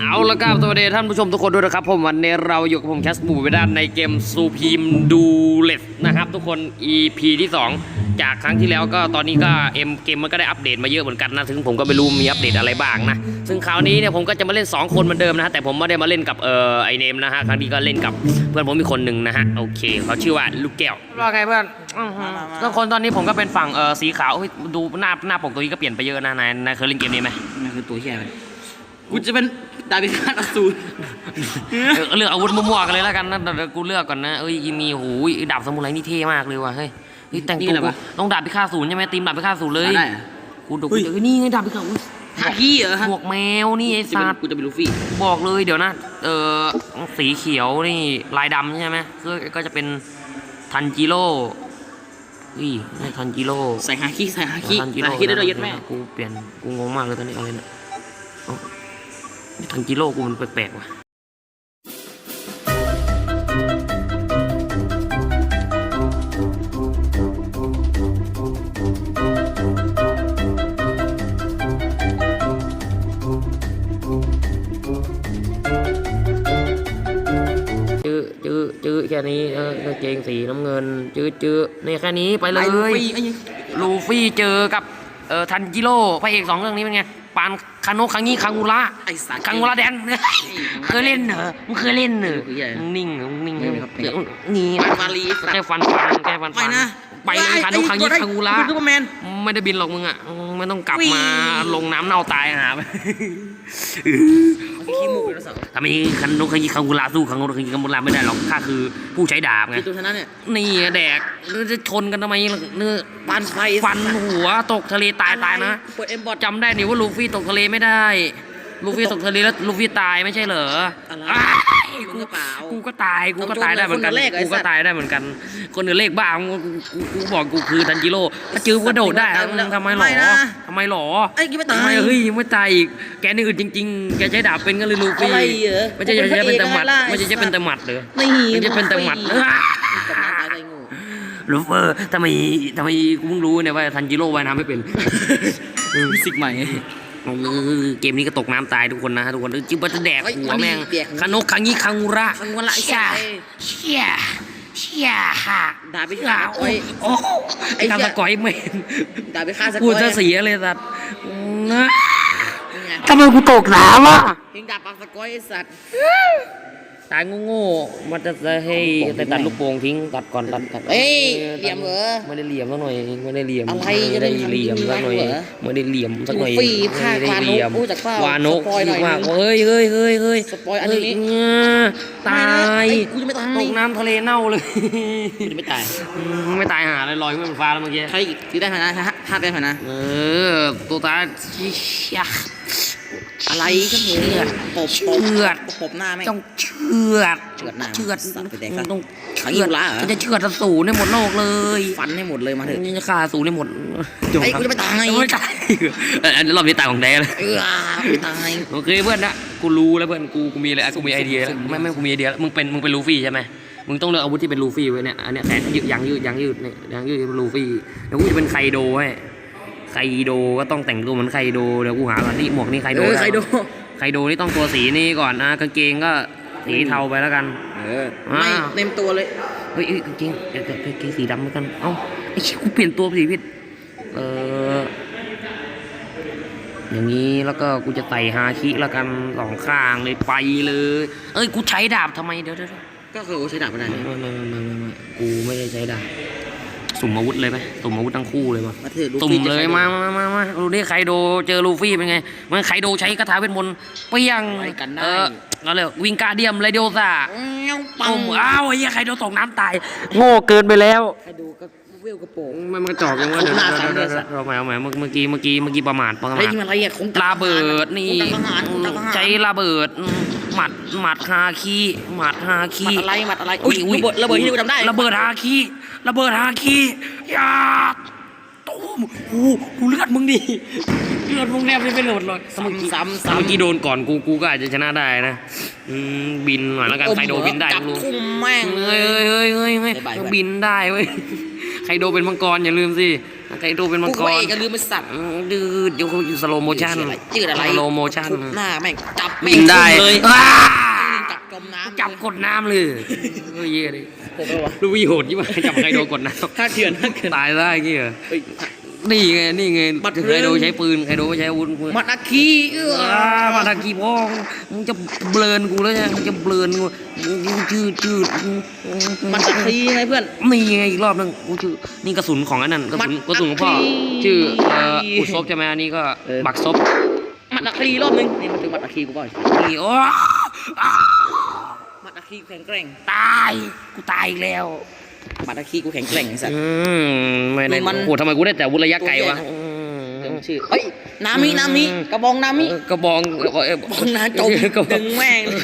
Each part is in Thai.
เอาละครับสวัสดีท่านผู้ชมทุกคนด้วยนะครับ ผมวันนี้เราอยู่กับผมแคสบูไปด้านในเกมซูพีมดูเลสนะครับ ทุกคน EP ที่ 2 จากครั้งที่แล้วก็ตอนนี้ก็เอ็มเกมมันก็ได้อัปเดตมาเยอะเหมือนกันนะถึงผมก็ไม่รู้มีอัปเดตอะไรบ้างนะ ซึ่งคราวนี้เนี่ยผมก็จะมาเล่น 2 คนเหมือนเดิมนะฮะแต่ผมไม่ได้มาเล่นกับเอ่อไอเนมนะฮะครั้งนี้ก็เล่นกับเพื่อนผมอีกคนหนึ่งนะฮะโอเคเขาชื่อว่าลูกแก้วว่าไงเพื่อนก็คนตอนนี้ผมก็เป็นฝั่งเอ่อสีขาวเฮ้ยดูหน้าหน้าปกตัวนี้ก็เปลี่ยนไปเยอะนะนายนายเคยเล่นเกมนี้ไหมมันคือตัวเฮียอะไร กูจะเป็นดาบิคาตอสูรเออเลือกอาวุธมั่วๆกันเลยแล้วกันนะเดี๋ยวกูเลือกก่อนนะเอ้ยมีหูยดาบสมุไรนี่เท่มากเลยว่ะเฮ้ยเฮ้ยแต่งตัวกูต้องดาบพิฆาตศูนย์ใช่ไหมตีมดาบพิฆาตศูนย์เลย ได้เหรอกูดูกูเจอนี่ไงดาบพิฆาตอุ๊ยฮากี้เหรอฮะหมวกแมวนี่ไอ้จะเป็นสัตว์กูจะเป็นลูฟี่บอกเลยเดี๋ยวนะเออสีเขียวนี่ลายดำใช่ไหมก็ก็จะเป็นทันจิโร่อุ้ยไม่ทันจิโร่ ใส่ฮากี้ใส่ฮากี้ทันจิใส่โร่ฮากี้ได้ด้วยยัดแม่ กูเปลี่ยน กูงงมากเลยตอนนี้อะไรเนี่ยเอ้านี่ ทันจิโร่กูมันแปลกๆว่ะจื้อจื้อจื้อแค่นี้เออกางเกงสีน้ำเงิน จื้อจื้อนี่แค่นี้ไปเลไอ้ลูยฟี่ไอ้ยังลูฟี่เจอกับเอ่อทันจิโร่พระเอกสองเรื่องนี้เป็นไง ปานคาโนะคังงี้คังอุระไอ้สัตว์คังอุระแดนเคยเล่นเหรอมึงเคยเล่นเหรอเคยเล่นมึงนิ่งเหรอมึงนิ่งเหรไม่อครับเดี๋ยวนี่มาลีสัตว์แค่ฟันฟันแค่ฟันไปฟันนะไปเลยคาโนะคังงี้คังอุระซูเปอร์แมนไม่ได้บินหรอกมึงอะไม่ต้องกลับวิ่งมาลงน้ำเน่าตายหาไป ขี้มูกเลยนะสัตว์ทำไมคันโนะคังงี้คังอุระสู้คังโนะคังงี้คังอุระไม่ได้หรอกข้าคือผู้ใช้ดาบไงคือตัวชนะเนี่ยนี่แดกแล้วจะชนกันทำไมล่ะเนื้อปานไฟฟันหัวตกทะเลตายตายนะเปิดเอ็มบอทจำได้นี่ว่าลูฟี่ตกทะเลไม่ได้ ลูฟี่ตกทะเลแล้วลูฟี่ตายไม่ใช่เหรออะไรอ้ายกูกระเป๋า กูก็ตายกูก็ตายได้เหมือนกันคนละเลขไอ้กูก็สัตว์ตายได้เหมือนกัน คนอื่นเลขบ้ากูกูกูกูบอกกูคือทันจิโร่ถ้าจื้อกูกระโดดได้ตายหมดแล้วทำไมหรไม่อนะทำไมหรอไอ้ยังไม่ตายทำไมเฮ้ยยังไม่ตายอีกแกนี่อื่นจริง ๆ แกใช้ดาบเป็นก็เลยลูฟี่อะไรเหรอไม่ใช่จะใช้เป็นแต่หมัดกูไม่เป็นพระเอกใช่จะเป็นแต่หมัดเหรอนี่ไม่ใช่เป็นแต่หมัด กับน้ำตายใจงูลูเฟอร์ทำไมทำไมกูเพิ่งรู้เนี่ยว่าทันจิโร่ว่ายน้ำไม่เป็น ฟิสิกใหม่ เออเกมนี้ก็ตกน้ำตายทุกคนนะทุกคนจิบจะแดกเฮ้ยหัวมันมีแม่งแดกคานกคังงี้คังอุระคังอุระไอ้เชี่ยสัตว์เชี่ยเชี่ยฮะดาบพิอะฆาตโอ้โอ้ยยโอ้ไอ้ไอ้กาเหี้สยกอยเมนดาบพิฆาตสกูกอยจะเสียเลยสัตว์นะนี่ไงทำไมกูตกน้ำอะเพลงดาบปากสกอยไอ้สัตว์ ตายโง่ๆมันจะให้แต่ตัดลูกโป่งทิ้งตัดก่อนตัดตัดเอ้ยเหลี่ยมเหรอไม่ได้เหลี่ยมสักหน่อยไม่ได้เหลี่ยมอะไรไม่จะได้ได้เหลี่ยมสักหน่อยเหรอไม่ได้เหลี่ยมสักหน่อยลูฟี่ฆ่าไม่ได้เหลี่ยมวานุอู้จากข้าววานุสปอยหน่อยมากนึงเฮ้ยเฮ้ยเฮ้ยเฮ้ยสปอยอันนี้เฮ้ยตายไม่นะไอ้กูจะไม่ตายตกน้ำทะเลเน่าเลยกูจะไม่ตายอืมไม่ตายหาเลยลอยขึ้นบนฟ้าแล้วเมื่อกี้ใครที่ได้ไหมนะฮะห้าได้ไหมนะเออตัวตาเชี่ย อะไรก็เหมือนตบเชือดตบหน้าแม่งต้องเชือดเชือดหน้าเชือดสัตว์ไปแดกซะต้องขังเชือดอยู่ละเหรอ มันจะเชือดอสูรในหมดโลกเลยฟันให้หมดเลยมาเถอะนี่จะฆ่าอสูรในหมดไอ้กูจะไม่ตายไม่ตายเอออันนี้รอบนี้ตายของแท้เลยเออไม่ตายโอเคเพื่อนนะกูรู้แล้วเพื่อนกูกูมีอะไรกูมีไอเดียแล้วไม่ไม่กูมีไอเดียแล้วมึงเป็นมึงเป็นลูฟี่ใช่ไหมมึงต้องเลือกอาวุธที่เป็นลูฟี่ไว้เนี่ยอันเนี้ยแขนยืดยางยืดยางยืดเนี่ยยางยืดเป็นลูฟี่เดี๋ยวกูจะเป็นไคโดให้ ไคโดก็ต้องแต่งตัวเหมือนไคโดเดี๋ยวกูหาก่อนนี่หมวกนี่ไคโดเออใครดูไคโดนี่ต้องตัวสีนี้ก่อนนะกางเกงก็สีเทาไปแล้วกัน เออไม่เต็มตัวเลยเฮ้ยเฮ้ยกางเกงเดี๋ยวเดี๋ยวกางเกงสีดำเหมือนกันเอ้าไอ้เชี่ยกูเปลี่ยนตัวสีผิดเอออย่างนี้แล้วก็กูจะไต่ฮาคิแล้วกันสองข้างเลยไปเลย เอ้ยกูใช้ดาบทำไมเดี๋ยวเดี๋ยวเดี๋ยวก็คือใช้ดาบไม่ได้ไม่ไม่ไม่ไม่ไม่ไม่กูไม่ได้ใช้ดาบ สุ่มอาวุธเลยไหมสุ่มอาวุธทั้งคู่เลยมั้มาเถอะลูตุ่มฟี่จะเลยใช้มามามามาดูดิไคโดเจอลูฟี่เป็นไงมันไคโดใช้คาถาเวทมนต์เปี้ยงไปกันได้ เออก็เลยวิงการเดียมไรเดียวซ่าปังตุ่มอ้าวไอ้เหี้ยไคโดตกน้ำตาย โง่เกินไปแล้วใครดูก็เวลกระโปงมันมันกระจอกยังว่าเดี๋ยวหน้าเดี๋ยวซ้ำเดี๋ยวเลยสัตว์เราใหม่เอาใหม่เมื่อเมื่อกี้เมื่อกี้เมื่อกี้ประมาทประมาเฮ้ยทนี่มันอะไรอะคงระเบิดนี่ทหารทหารใช้ระเบิดอืมหมัดหมัดฮาคีหมัดฮาคีมัดอะไรมัดอะไรอุ้ยระเบิดระเบิดที่กูจำได้ระเบิดฮาคี ระเบิดฮาคียาตูมโอ้โหเลือดมึงดิเลือดมึงแนบไม่เป็นหลดเลยซ้ำซ้ำถ้าเมื่อซ้ำกี้โดนก่อนกูกูก็อาจจะชนะได้นะอืมบินหน่อยแล้วกันใครโดนบินได้จับไม่รู้ทุ่มแม่งเฮ้ยเฮ้ยเฮ้ยเฮ้ยเฮ้ยบ๊ายบายบินได้เว้ยใครโดนเป็นมังกรอย่าลืมสิไคโดเป็นมังกูกก็รเอกก็ลืมไปสัตว์ดืดเดี๋ยวเขาอยู่สโลโมชั่นจืดอะไรสโลโมชั่นทุบหน้าแม่งจับบินได้เลยอ้าจับจมน้ำจับกดน้ำเลยเฮ้ยเหี้ยดิ ผมเลยวะ ลูกวิโหดยี่ห้อจับไคโดกดน้ำถ้าเถื่อนถ้าเถื่อนตายได้เงี้ยเฮ้ย นี่ไงนี่ไงบัตรไคโดใช้ปืนไคโดใช้อาวุธปืนมัดนาคีเอื้ออ่ามาตะกี้พ่อมึงจะเบลนกูแล้วเนี่ยมึงจะเบลนกูมึงจืดจืดมัดนาคีไงเพื่อน นี่ไงอีกรอบนึงกูชื่อนี่กระสุนของอันนั้นกระสุนมัดกระสุนของพ่ออัคคีชื่อเอ่ออุศบใช่ไหมอันนี้ก็เออ บักซบมัดนาคีรอบนึงนี่มันถึงมัดนาคีกูบ่อยนี่โอ้อ้ามัดนา คีกูแข็งแกร่ง ตาย กูตายอีกแล้วมัดนาคีกูแข็งแกร่งไอ้สัตว์ อืมไม่ได้ดูมันโอ้ทำไมกูได้แต่อาวุธระยะไกลวะเดี๋ยวชื่อเฮ้ยนามินามิกระบองนามิเออกระบองเอ่อกระบองนาจมกระบอดึงงแม่งเลย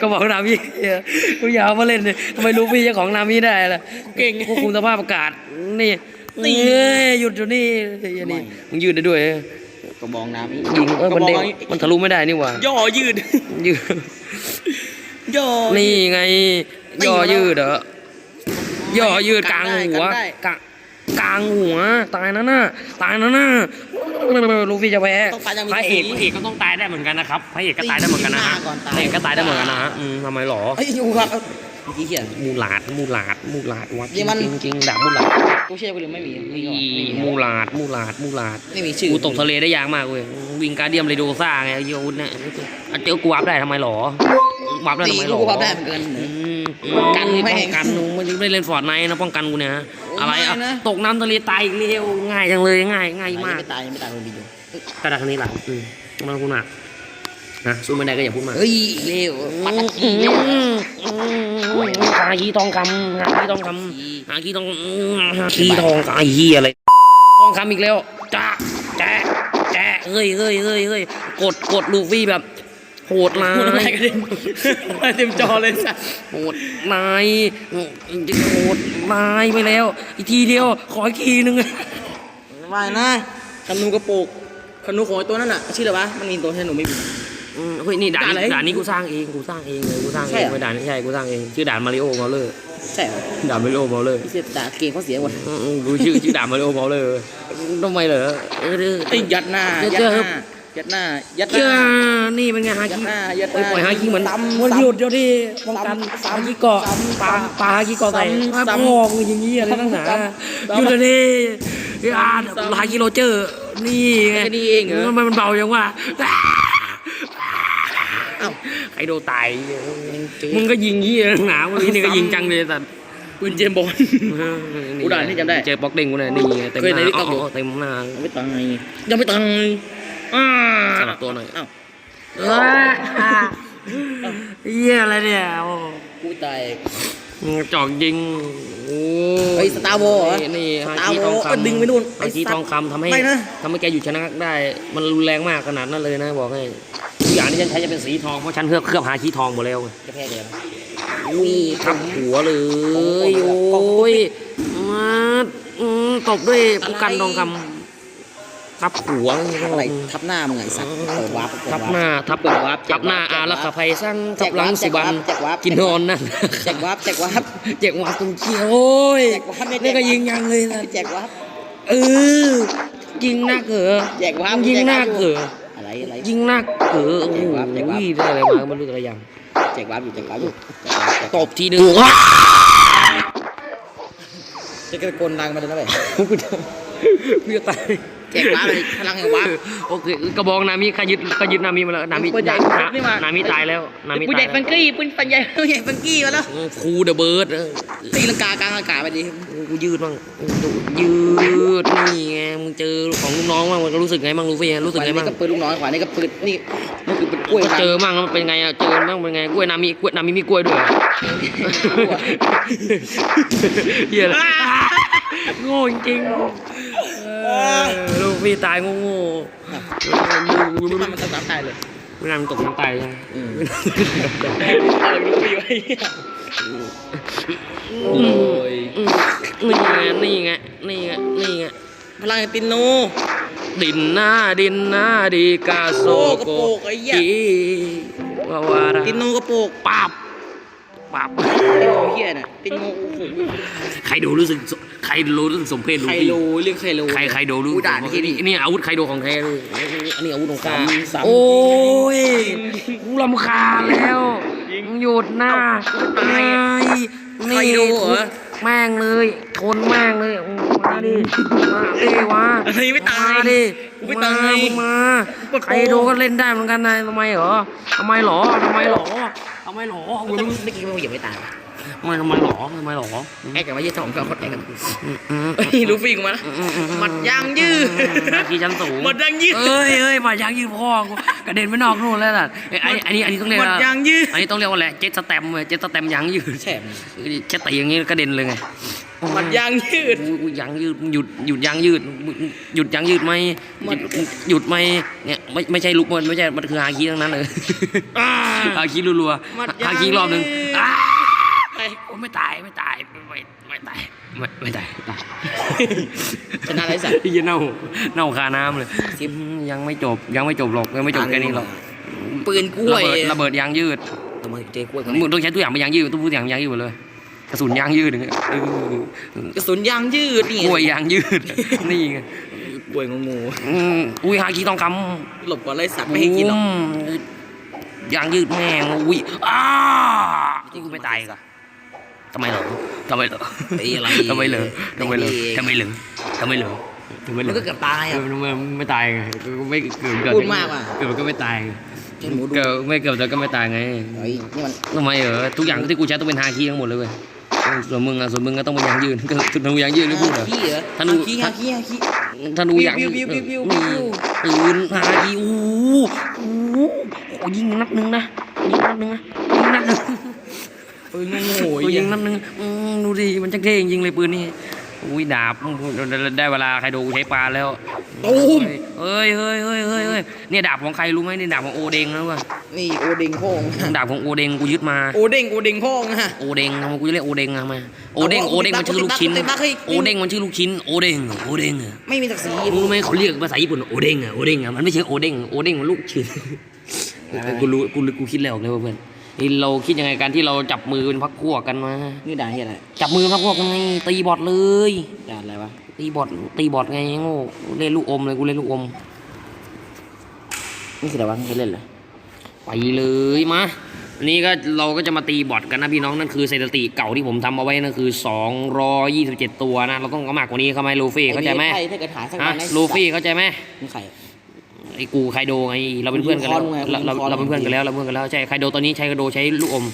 กระบอกนามิเหี้ยกูอยากเอามาเล่นเลยทำไมรู้พี่เจ้าของนามิได้ล่ะเก่ง ควบคุมสภาพอากาศนี่นี่ เอ้ยหยุดอยู่นี่อย่านี่มึงยืดได้ด้วยกระบองนามิยิงเออกมันระบเด้องงมันทะลุไม่ได้นี่หว่าย่อยืดยืด ย่อนี่ไงตีย่อมาแล้วยืดเหรอย่อยืดกลางหัวกันได้กลางกลางหัว ตายนะน่ะตายนะน่ะลูฟี่จะแพ้ต้องตายอย่างมีพระเอกสีพระเอกก็ต้องตายได้เหมือนกันนะครับพระเอกก็ตายได้เหมือนกันนะฮะตีหน้าก่อนตายพระเอกก็ตายได้เหมือนกันนะฮะอืมทำไมหรอเฮ้ยอยู่ครับเมื่อกี้เขียนมูหลาดมูหลาดมูหลาดวะนี่มันจริงจริงๆดาบมูหลาดตู้เชื่อไปหรือไม่มีไม่มีนี่ไม่มีมูหลาดมูหลาดมูหลาดไม่มีชื่อกูตกทะเลได้ยากมากเว้ยวิงการเดียมเรโดซ่าไงไอ้เหี้ยอาวุธเนี่ยอะเจอกูวับได้ทำไมหรอ วับได้ตีทำไมหรลูอกความได้เหมือนกันอืมกันแม่งป้องกันหนูไม่ได้เล่นฟอร์ดไนท์นะป้องกันกูเนี่ยฮะโอ้ยอะไรอะไม่นะตกน้ำทะเลตายอีกเร็วง่ายจังเลยง่ายง่ายมากไม่ตายไม่ตายคนดีอยู่กระดาษคันนี้หลังอืมมันกูหนักนะสู้ไม่ได้ก็อย่าพูดมากเฮ้ยเร็วปัตตะกีอืเร็วมอืมหาขี้ทองคำหาขี้ทองคำหาขี้ทองอืมหาขี้ทองคำไอ้เหี้ยอะไรทองคำอีกแล้วจ้าแจ๊ะแจ๊ะเฮ้ยเฮ้ยเฮ้ยเฮ้ยกดกดลูฟี่แบบ โหดร้าพูดอะไรยกันเต็มเต็มจอเลยสัสโหดร้ายโหดร้ายไปแล้ว อีกทีเดียว ขออีกทีนึงว่านะขนูกระโปกขนูของไอ้ตัวนั่นน่ะชื่ออะไรวะมันมีตัวที่หนูไม่มีอืมเฮ้ยนี่ด่านด่านนี้อะไรด่านนี้กูสร้างเองกูสร้างเองเลยกูสร้างใช่เองเหรอไม่ด่านนี้ใช่กูสร้างเองชื่อด่านมาริโอเมาเลอร์ใช่เหรอด่านมาริโอเมาเลอร์ที่เสียด่าเกมเขาเสียหมดอืมอืมกูชื่อชื่อด่านมาริโอเมาเลอร์ทำไมเหรอเออเออไอ้ยัดหน้าเดี๋ยวยัดเจอหน้า ยัดหน้า ยัดหเจ้าน้า นี่เป็นไงฮายัดคิหน้า ยัดหโอ้ยน้า ปล่อยฮาคิเหมือนซ้ำมันซ้ำหยุดเดี๋ยวดิป้องกันซ้ำฮาคิเกาะซ้ำปลาปลาฮาคิเกาะใส่ซ้ำปลาซ้ำพอกมึงอย่างงี้อะไรตั้งหนาซ้ำหยุดเดี๋ยวดิอ่าฮาคิโรเจอร์ นี่ไงแค่นี้เองเหรอ ทำไมมันเบาจังวะเอ้าไอโดตาย มึงก็ยิงยี่หนาวันนี้นี่ก็ยิงจังเลยสัตว์ปืนเจมส์บอลกูด่านี่จำได้เจอป๊อกเด้งกูเนี่ยนี่ไงเต็มเคยหในน้า TikTok อยู่อ๋อเต็มหน้ายังไม่ตายยังไม่ตายอ่า สลับตัวหน่อยอ้าวเยี่ยอะไรเนี่ย โอ้กูตายจอกยิง โอ้เฮ้ย Star Wars เหรอนี่ฮา Star คีทอง Wars คำก็ดึงไปนู่นไอ้ฮาคีสัตว์ทองคำทำให้ไม่นะทำให้แกหยุดชนะได้ มันรุนแรงมากขนาดนั้นเลยนะบอกให้ทุกอย่างที่ฉันใช้จะเป็นสีทองเพราะฉันเคลือบเคลือบฮาคีทองหมดแล้วไงจะแพ้เดี๋ยวอุ้ยทับหัวเลยโอ้โอ้โหยมาอืมตบด้วยผู้กันทองคำ ทับหัวอะไรทับหน้ามึงไงสัตว์เปิดวาร์ปเปิดทับวาร์ปหน้าทับเปิดวาร์ปทับหน้าแจกวาร์ปอารักขาภัยสร้างแจทับกหลัวาร์งปสุบรรณแจกวาร์ปกินนอนนั่นแจกวาร์ปแจกวาร์ปแจกวาร์ปตรงเขี้ยวโอ้ยแจกวาร์ปไม่แจกวาร์ปนี่ก็ยิงยังเลยนะแจกวาร์ปเออยิงหนักเหรอแจกวาร์ปยิงหนักแจเหรวาอร์ปอะไรอะไรยิงหนักเหรอโอ้แจกวาร์ปแจกวาร์ปโหได้อะไรมาก็ไม่รู้แต่ละอย่างแจกวาร์ปอยู่แจกวาร์ปอยู่ตบทีหนึงว้าจะกระโกนดังมาเลยนะเว้ยกูจะกูจะตาย แจกวาร์ปเลยพลังแห่งวาร์ปโอเคกระบองนามิขยึดขยึดนามิมาแล้วนามิปืนใหญ่นานี่มานามิตายแล้วนามิปืนตาใหญ่ยฟังกี้ปืนปัญญาปืนใหญ่ฟังกี้มาแล้วครูเดอะเบิร์ดตีลังกากลางอากาศไปดิกูยืดบ้างยืดนี่ไงมึงเจอของลูกน้องบ้างมันก็รู้สึกไงบ้างรู้ฟิรู้สึกขวาไงนี่บ้างก็ปืนลูกน้อยขวานี่ก็ปืนนี่นี่คือเป็นกล้วยก็เจอบ้างแล้วมันเป็นไงอะเจอบ้างเป็นไงกล้วยนามิกล้วยนามิมีกล้วยด้วยเหรอเฮียเลยโง่จริงๆเออลู กพี่ตายโง่ๆคิดว่ามันจะตามตายเลยไม่นานมันตกน้ำตายใช่ไหมอืมอะไรรู้ไปอยู่ไอ้เหี้ยโอ้ยอืมนี่ไงนี่ไงนี่ไงนี่ไงพลังแห่งตินโนดินหน้าดินหน้าดีกาโซโอ้กระโกโปกไอ้เหี้ยอีวาวาระตินโนกระโปกปับปับตินโนเหี้ยน่ะตินโนโอ้โหใครดูรู้สึก ใครโดรู้สึกสมเพชลูไคฟี่โลเรื่องไคโลใครใครโดรู้กูด่าที่นี่นี่อาวุธใครโดของแท้เลยอันนี้อาวุธของข้าสามโอ้ยกูรำคาญแล้วมึงหยุดหน้าตายอะนี่ใครโดเหรอแม่งเลยทนแม่งเลยมาดิมาดิวะเฮ้ยไม่ตายมาดิกูไม่ตายมึงมาปวดโป้ใครโดก็เล่นได้เหมือนกันนะทำไมเหรอทำไมเหรอทำไมเหรอทำไมเหรอแต่เมื่อกี้มันยังไม่ตายทำ ไมทำไมเหรอทำไมเหรอแอกกับว่ายี่สองก็คนแอกกันอืมอืมเฮ้ยลูฟี่กูมาละหมัดยางยืดนาทีชั้นสูงหมัดยางยืดเอ้ยเอ้ยหมัดยางยืดพ่อกูกระเด็นไปนอกนู่นแล้วล่ะเอ้ยอันนี้อันนี้อันนี้ต้องเรียกหมัดว่ายางยืดอันนี้ต้องเรียกว่าอะไรเจ็ตสแตมป์เว้ยเจ็ตสแตมป์ยางยืดแฉบแค่ตีอย่างงี้กระเด็นเลยไงหมัดยางยืดอุ๊ยอุ๊ยยางยืดหยุดหยุดยางยืดหยุดยางยืดไหมหมัดหยุดไหมเนี่ยไม่ไม่ใช่ลูกมันไม่ใช่มันคือฮาคิทั้งนั้นเลยอ่าฮาคิรัวหมัดๆยางฮาคิรอบหนึ่งยืดอ้า ไปโอ้ไม่ตายไม่ตายไม่ไม่ไม่ตายไม่ไม่ตายตายชนะไรสัตว์พี่เน่าเน่าคาน้ำเลยสิบอืมยังไม่จบยังไม่จบหรอกยังไม่จบแค่นี้หรอกปืนกล้วยระเบิดระเบิดยางยืดทำไมเจ๊กล้วยมึงต้องใช้ตัวอย่างเป็นยางยืดต้องพูดอย่างยางยืดหมดเลยกระสุนยางยืดอย่างเงี้ยเออกระสุนยางยืดนี่กล้วยยางยืดนี่ไงกล้วยงงูอืมอุ้ยฮาคิต้องคหลบก่อนไรสัตว์ำไม่ให้กินหรอกอืมยางยืดแม่งอุ้ยอ้าที่กูไม่ตายอีกอะ ทำไมเหรอทำไมเหรอไอ้อะไรทำไมเหรอทำไมเหรอทำไมเหรอทำไมเหรอทำไมเหรมัอนก็เกือบตายเออะอทำไมไม่ตายไงก็ไม่เกิดเกิดพูดมากว่ะเกิดก็ไม่ตายไงใช่หมูดูเกิดไม่เกิดแต่ก็ไม่ตายไงเฮ้ยนี่มันทำไมเหรอทุกอย่างที่กูใช้ต้องเป็นฮาคีทั้งหมดเลยเว้ยส่วนมึงอะส่วนมึงก็ต้องเป็นยางยืนก็คือธนูยางยืนนี่พูดเหรอขี้เหรอธนูขี้ฮะขี้ฮะขี้ธนูยางบิ้วบิ้วบิ้วบิ้วบิ้นี่วปืนฮาคีโอ้โหโอ้โหโอ้ยิงนัดหนึงนะยิงนัดหนึงนะยิงนัดหนึงปืนงู ตัวยิงนัดหนึงอืมดูดิมันจังเท่จริงเลยปืนนี่อุ้ยดาบได้เวลาใครโดนกูใช้ปลาแล้วตูมเฮ้ยเฮ้ยเฮ้ยเฮ้ยเฮ้ยเนี่ยดาบของใครรู้ไหมนี่ดาบของโอเดงนะเว้ยนี่โอเด้งพ่องดาบของโอเดงกูยึดมาโอเด้งโอเด้งพ่องฮะโอเดงทำไมกูจะเรียกโอเดงทำไมโอเดงเอาโอเดงมันชื่อลูกชิ้นติดบั๊กติดบั๊กเฮ้ยโอเดงมันชื่อลูกชิ้นโอเดงโอเดงอะไม่มีศักดิ์ศรีมึงรู้ไหมเขาเรียกภาษาญี่ปุ่นโอเดงอะโอเดงอะมันไม่ใช่โอเดงโอเดงมันลูกชิ้นกูรู้กูกูคิดแล้วออกเลยว่าเพื่อน นี่เราคิดยังไงการที่เราจับมือเป็นพักพวกกันมานี่ด่าเฮียอะไรจับมือเป็นพักพวกกันไงตีบอทเลยด่าอะไรวะตีบอทตีบอทไงโง่เล่นลูกอมเลยกูเล่นลูกอมนี่คืออะไรวะไม่เล่นเลยไปเลยมาอันนี้ก็เราก็จะมาตีบอทกันนะพี่น้องนั่นคือสถิติเก่าที่ผมทำเอาไว้นั่นคือ 227 ตัวนะ เราต้องเอามากกว่านี้เข้าไหมลูฟี่เข้าใจไหมใครถ้าเกิดหาสักฮะวันได้ลูฟี่เข้าใจไหมมึงใคร ไอ้กูไคโดไงเราเป็นเพื่อนกันแล้วยูนิคอร์นไงเราเรายูนิคอร์นเราเป็นเพื่อนกันแล้วเราเป็นเพื่อนกันแล้วใช่ไคโดตอนนี้ใช้ไคโดใช้ลูกอม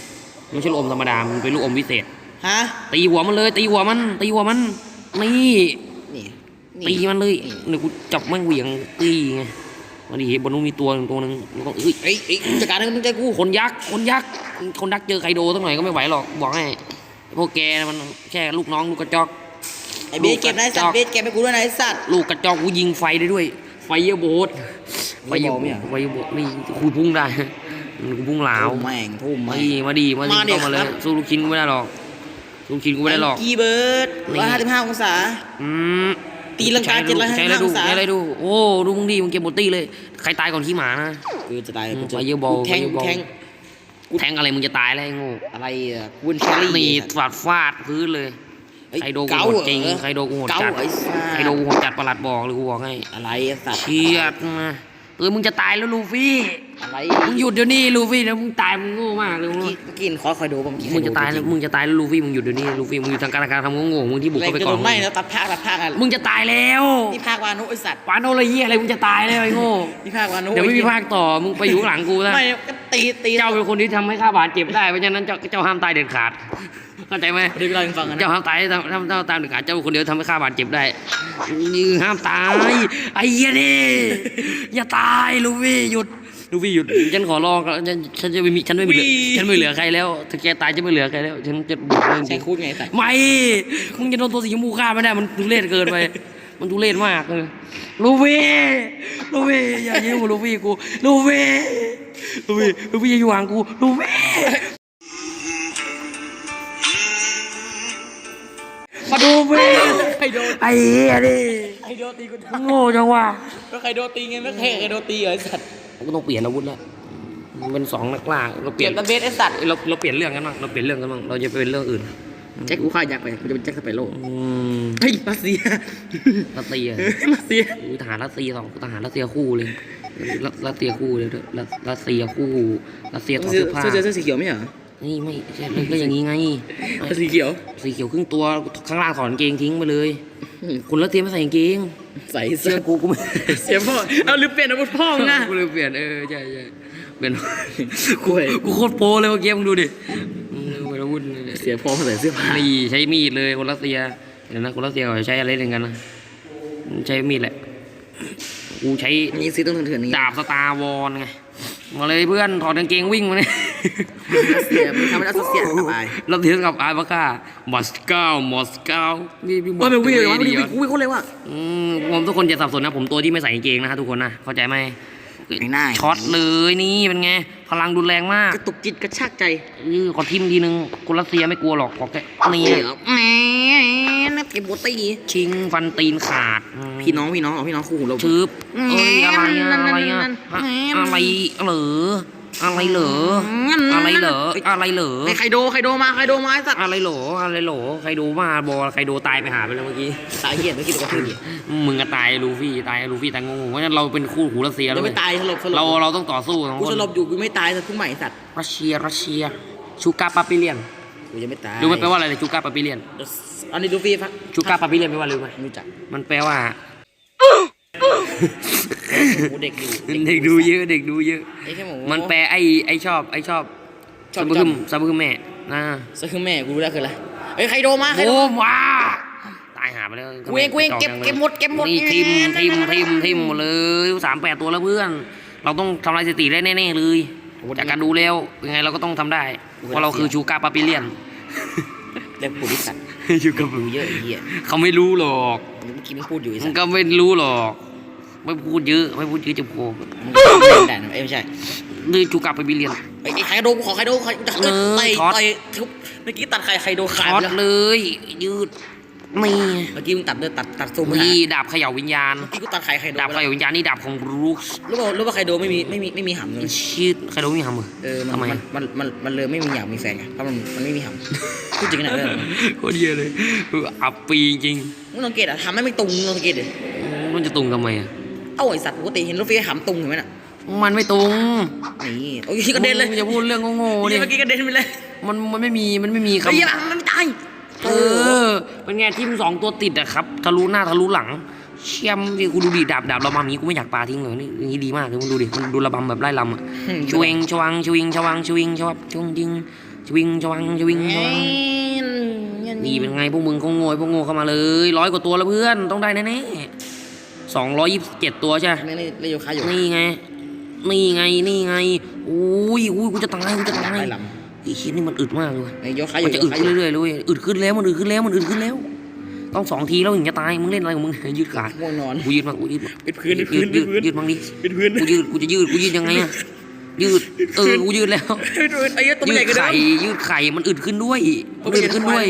ไม่ใช่ลูกอมธรรมดามันเป็นลูกอมวิเศษฮะตีหัวมันเลย ตีหัวมัน ตีหัวมันนี่นี่ตีมันเลยนี่เดี๋ยวกูจับแม่งเหวี่ยงตีไงมาดิบนนู้นมีตัวหนึ่งตัวหนึงแล้วก็เอ้ยเอ้ยเอ้ยจัดการให้มึงใจกูคนยักษ์คนยักษ์คนยักษ์เจอไคโดสักหน่อยก็ไม่ไหวหรอกบอกให้พวกแกน่ะมันแค่ลูกน้องลูกกระจอกไอ้เบสเก็บนะไอ้สัตว์เบสเก็บไปกูด้วยนะไอ้สัตว์ลูกกระจอกกูยิงไฟได้ด้วยไฟเยอะโบด ไฟเยอะไม่บอกเนี่ยไฟเยอะโบดนี่คูพุ่งได้มันกูพุ่งหลาวทุ่มแม่งทุ่มมาแม่ดีงมาดีมาดีมาดิเข้ามาเลยครับสู้ลูกชิ้นกูไม่ได้หรอกสู้ลูกชิ้นกูไม่ได้หรอกกีเบิร์ดนี่ร้อยห้าสิบห้าองศาอืมตีลังกาใช้755ใช้อะไรดูองศาใช้อะไรดูโอ้ดูมึงดีมึงเก็บหมดตี้เลยใครตายก่อนขี้หมานะคือจะตายอืมกูจะไฟเยอะบอลกูแทงไฟเยอะบอลแทงแทงอะไรมึงจะตายแล้วไอ้โง่อะไรอะกูเป็นแครี่นี่ไอ้สัตว์ฟาดฟาดพื้นเลยเฮ้ยใครโดกูเก๋าโหดเหรอจริงใครโดกูโหดเก๋าจัดไอ้สัตว์ใครโดกูโหดจัดประหลัดบอกเลยกูบอกให้อะไรไอ้สัตว์เชียดนะ เออมึงจะตายแล้วลูฟี่อะไรมึงหยุดเดี๋ยวนี้ลูฟี่นะมึงตายมึงโง่มากเลยมึงกินกินคอยคอยดูผมมึงจะตายแล้วมึงจะตายแล้วลูฟี่มึงหยุดเดี๋ยวนี้ลูฟี่มึงอยู่ทางการการทำโง่ๆมึงที่บุกแรงเข้าไปจะก่โดอนนไม่แล้วตัดภาคตัดภาคอะมึงจะตายแล้วนี่ภาควานุไอ้สัตว์ปานโนอะไรเหี้ยอะไรมึงจะตายแล้วไอ้โง่นี่ภาควานุเดี๋ยวไม่มีภาคต่อมึงไปอยู่ข้างหลังกูซะไม่ก็ตีตีเจ้าเป็นคนที่ทำให้ข้าบาดเจ็บได้เพราะฉะนั้นเจ้าเจ้าห้ามตายเด็ดขาด เข้าใจไหมเดี๋ยวเราให้ฟังกันนะเจ้าห้ามตายถ้าถ้าถ้าตามเด็ดขาดเจ้าคนเดียวทำให้ข้าบาดเจ็บได้ยือห้ามตาย ไอ้เหี้ยนี่อย่าตายลูฟี่หยุดลูฟี่หยุดฉันขอร้องครับฉันฉันจะไม่มีฉันไม่มีเหลือฉันไม่เหลือใครแล้วถ้าแกตายจะไม่เหลือใครแล้ว ฉันจะบอกเลยจใช้ริงคูดไงไอ้สัตว์ไม่มึงจะโดนตัวสีชมพูฆ่าไม่ได้มันทุเรศเกินไปมันทุเรศมากเลยลูฟี่ลูฟี่อย่ายิ้มกับลูฟี่กูลูฟี่ลูฟี่ลูฟี่อย่าอยู่ห่างกูลูฟี่ เว้ยใครโดนไอ้เหี้ยดิใครโดนตีกูมึงโง่จังวะแล้วใครโดนตีไงไม่เคยใครโดนตีเหรอไอ้สัตว์ก็ต้องเปลี่ยนอาวุธแล้วมันเป็นสองนักล่าเราเปเปลี่ลี่ยยนนตะเบสไอ้สัตว์เราเราเปลี่ยนเรื่องกันบ้างเราเปลี่ยนเรื่องกันบ้างเราจะไปเป็นเรื่องอื่นแจ็คกูฆ่ายักษ์ไปกูจะเป็นแจ็คสเปโร่อืมเฮ้ยรัสเซียรัสเซียรัสเซียอุ้ยทหารรัสเซียสองทหารรัสเซียคู่เลยรัสรัสเซียคู่เลยด้วยรัสรัสเซียคู่รัสเซียถอดเสื้เสื้ออผ้า เสื้อเสื้อสีเขียวไม่เหรอ นี่ไม่ใช่ก็อย่างนี้ไงเสื้อสีเขียว สีเขียวครึ่งตัวข้างล่างถอดกางเกงทิ้งไปเลยคนรัสเซียไม่ใส่กางเกง ใส่เสื้เสื้ออกูกูไม่เสียพ่อเอาหรือเปลี่ยนอาวุธพ่อมึงอะกูเลยเปลี่ยนเออใช่ใช่เปลี่ยนกูเห็นกูโคตรโปเลยเมื่อกี้มึงดูดิอืมเวลาวุ่นเลยเสียพ่อมาใส่เสื้อผ้านี่ใช้มีดเลยคนรัสเซียเดี๋ยวนะคนรัสเซียเขาใช้อะไรเล่นกันนะใช้มีดแหละกูใช้นี่ซื้อต้องเถื่อนๆนี้ดาบสตาร์วอลไงมาเลยเพื่อนถอดกางเกงวิ่งมาเนี่ย รัสเซียมึงทำให้รัสเซียสบายเราเทียบกับอาร์บาก้ามอสโกวมอสโกวนี่พี่ว่าเป็นวิ่งเลยวะดีวิ่งวิ่งวิ่งคนเลยว่ะอืมผมทุกคนอย่าสับสนนะผมตัวที่ไม่ใส่กางเกงนะฮะทุกคนนะเข้าใจไหมไอ้หน้าช็อตเลยนี่เป็นไงพลังรุนแรงมากกระตุกจิตกระชากใจยือขอทิมทีนึงคนรัสเซียไม่กลัวหรอกขอแค่นี่แหมนักเก็บโบตีชิงฟันตีนขาดอืมพี่น้องพี่น้องเอาพี่น้องคู่หูเราชืบเอ้ยอะไรอะอะไรอะแหมอะไรเหรอ อะไรเหรอ อะไรเหรอ อะไรเหรอไอ้ไคโดไคโดมาไคโดมาไอ้สัตว์อะไรเหรอ อะไรเหรอ ใครดูมาบอลใครดูตายไปหาไปแล้วเมื่อกี้ ตายเหี้ยไม่คิดว่าชื่อเหี้ยมึงก็ตายลูฟี่ตายลูฟี่ตายงงๆเพราะฉะนั้นเราเป็นคู่หูรัสเซียยัแล้วงเว้ไม่ยตายสลบสลบเราเราต้องต่อสู้สองกูคสนลบอยู่กูไม่ตายแต่เพิ่งใหม่สัตว์รัสเซียรัสเซียชูกาปาปิเลียนกูยังไม่ตายรู้ไหมแปลว่าอะไรชูกาปาปิเลียนอันนี้ดูฟรีพักชูกาปาปิเลียนแปลว่าอะไรรู้ไหมไม่รู้จักมันแปลว่า กูเด็กอยู่เด็กดูเยอะเด็กดูเยอะ ไอ้แค่หมูมันแปลไอ้ไอ้ชอบไอ้ชอบชอบซับบึมซับบึมแม่นะซะคือแม่กูรู้แล้วคืออะไรเฮ้ยไคโดมาไคโดโอ้ว้าตายหาไปแล้วกูเองกูเองเก็บเก็บหมดเก็บหมดนี่ทิมทิมทิมทิมหมดเลยสามแปดตัวแล้วเพื่อน เราต้องทำลายสถิติได้แน่ๆเลยจากการดูแล้วยังไงเราก็ต้องทำได้เพราะเราคือชูกาปาปิเลียน เรียกกูดิสัตว์ชูกาดูเยอะไอ้เหี้ยเขาไม่รู้หรอกเมื่อกี้มึงพูดอยู่ไอ้มัสันตว์ก็ไม่รู้หรอก ไม่พูดเยอะไม่พูดเยอะจะโผล่มึงพูดแต่เอ้ยไม่ใช่เลยจูกลับไปบิเลียนไอ้ไอ้ไคโดกูขอไคโดไคโดเออต่อยช็อตต่อยทุบเมื่อกี้ตัดไข่ไคโดขาดช็อไปตแล้วเลย ยืดนี่เมื่อกี้มึงตัดเลือดตัดตัดซูมไปหานี่ดาบเขย่าวิญญาณเมื่อกี้กูตัดไข่ไคโดดาบไปเขแล้วย่าวิญญาณนี่ดาบของบรูครู้ป่ารู้ป่าไคโดไม่มีไม่มีไม่มีหำเลยชีดใครรู้มีหำมือเออมันทำไมมันมันมันมันเลยไม่มีอยากมีแฟนไงเพราะมันมันไม่มีหำพูดจริงนะเออโคตรเยอะเลยอับปีจริงมึงสังเกตอะทำให้ไม่ตรงมึงสังเกตดิมันจะตรงทำไมอะเอ้าไอสัตว์ปกติเห็นรถไฟหำตรงเห็นไหมน่ะมันไม่ตรงนี่โอ้ยกระเด็นเลยมึงอย่าพูดเรื่องโง่ๆนี่ดิเมื่อกี้กระเด็นไปเลยมันมันไม่มีมันไม่มีไอ้คำเหี้ยมันไม่ตายเออเป็นไงทีมสองตัวติดอะครับทะลุหน้าทะลุหลัง เชี่ยมดิกูดูดิดาบดาบระบำนี้กูไม่อยากปาทิ้งเลยนี่อย่างนี้ดีมากเลยมึงดูดิมึงดูระบำแบบไล่ลำอะชวงชวังชวิงชวังชวิงชวับชวงยิงชวิงชวังชวิงชวังนี่เป็นไงพวกมึงเขาโง่พวกโง่เข้ามาเลยร้อยกว่าตัวแล้วเพื่อนต้องได้แน่ๆ สองร้อยยี่สิบเจ็ดตัวใช่นี่นี่เล่นโยคะอยู่นี่ไง นี่ไง นี่ไง อุ้ยอุ้ยกูจะตายกูจะตายไล่ลไอ้ชิ้นนี่มันอึดมากเลยำในโยคะอมัยู่นจะโยอึดคะอขึ้นยู่เรื่อยๆเลยเว้ยอึดขึ้นแล้วมันอึดขึ้นแล้วมันอึดขึ้นแล้ว ต้องสองทีแล้วถึงจะตาย มึงเล่นอะไรของมึง ยืดขาง่วงนอน กูยืดมากูยืดมาปิดพื้นยืปิดดพื้ยืนดปิดพื้นยืดมั้งดิปิดพื้นกูยืด กูจะยืด กูยืดยังไงอะยืด เออ กูยืดแล้วปิดพื้นไอ้เหี้ยตัวมันยืใหญ่ดกว่าเดิไข่มยืดไข่ มันอึดขึ้นด้วยตัมัวนมันอึใหญ่ดขึ้นทำไมด้วย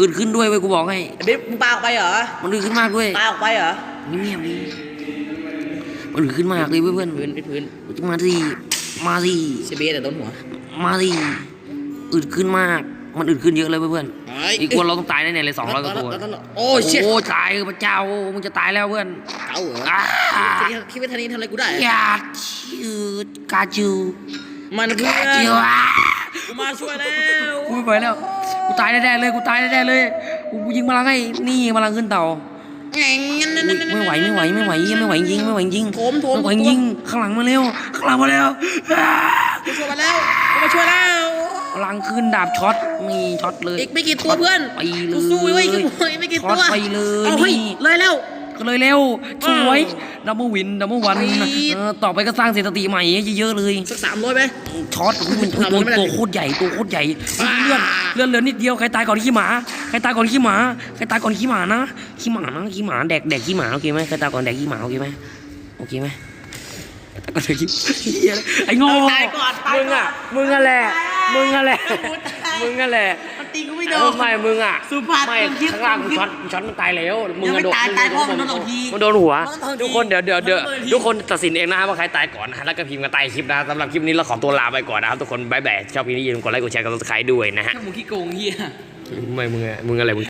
อึดขึ้นด้วยเว้ยกูบอกให้เด็กมึงปาออกไปเหรอ มันอึดขึ้นมากด้วยปาออกไปเหรอ เงียบๆดิมันอึดขึ้นมากเลยเพื่อนพื้นปิดพื้นๆมาสิมาสิเซเบสแต่ต้นหัว มาสิอึดขึ้นมาก มันอึดขึ้นเยอะเลยเพื่อนไอ้ๆอีกคนเราต้องตายแน่ๆเลยสองร้อยกว่าตัวโอ้เชี่ยโอ้ตายพระเจ้ามึงจะตายแล้วเพื่อนเก่าเหรออ่าคิดว่าทานี้ทำอะไรกูได้ยาชื่อกาจูมันเพื่อนจิวอะกูมาช่วยแล้วกูไม่ไหวแล้วกูตายแน่ๆเลยกูตายแน่ๆเลยกูยิงพลังให้นี่พลังขึ้นเต่า งั้นงั้นงั้นอุ๊ยงั้นไม่ไหวไม่ไหวไม่ไหวไม่ไหวจริงไม่ไหวจริงโถมโถมไม่ไหวจริงข้างหลังมาเร็วข้างหลังมาเร็วอ่ากูช่วยมาแล้วกูมาช่วยแล้ว พลังขึ้นดาบช็อตนี่ช็อตเลยอีกไม่กี่ตัวเพื่อนไปเลยกูสู้เว้ยอีกไม่กี่ช็ตัอวตไปเลยเอาเฮ้ยนี่เลยแล้ว ก็เลยเร็วสวยดับเบิลวินดับเบิลวันไปต่อไปก็สร้างสถิติใหม่ให้เยอะๆเลย สักสามร้อยไหม ช็อตมันทำตัวตัวโคตรใหญ่ตัวโคตรใหญ่อ่า เลื่อนเลื่อนเหลือนิดเดียวใครตายก่อนขี้หมาใครตายก่อนขี้หมาใครตายก่อนขี้หมานะ ขี้หมานะขี้หมาแดกแดกขี้หมาโอเคไหมใครตายก่อนแดกขี้หมาโอเคไหมโอเคไหมตายก่อนแดกขี้เหี้ยไอ้โง่ตายก่อนตายมึงก่ออะนมึงอะแหละมึงอะแหละตายมึงอะแหละมันตีกูไม่โดเออนไม่มึงอะสุภาพไม่มึงคิดข้างล่างมึกูงคิดช็อตกูช็อตมันตายแล้วมึงยังอะไม่โดนตายมึงตายโดพ่อนมึงโดนสองทีมันโดนหัวมันโดนสองทีทุกคนเดี๋ยวเดี๋ยวเดี๋ยวมันโดนสองทีทุกคนตัดสินเองนะว่าใครตายก่อนนะแล้วก็พิมพ์กันใต้คลิปนะสำหรับคลิปนี้เราขอตัวลาไปก่อนนะครับทุกคนบายบายชอบคลิปนี้อย่าลืมกดไลค์กดแชร์กดซับสไครต์ด้วยนะฮะถ้าหมูขี้โกงเฮียไม่มึงอะมึงอะไรมึง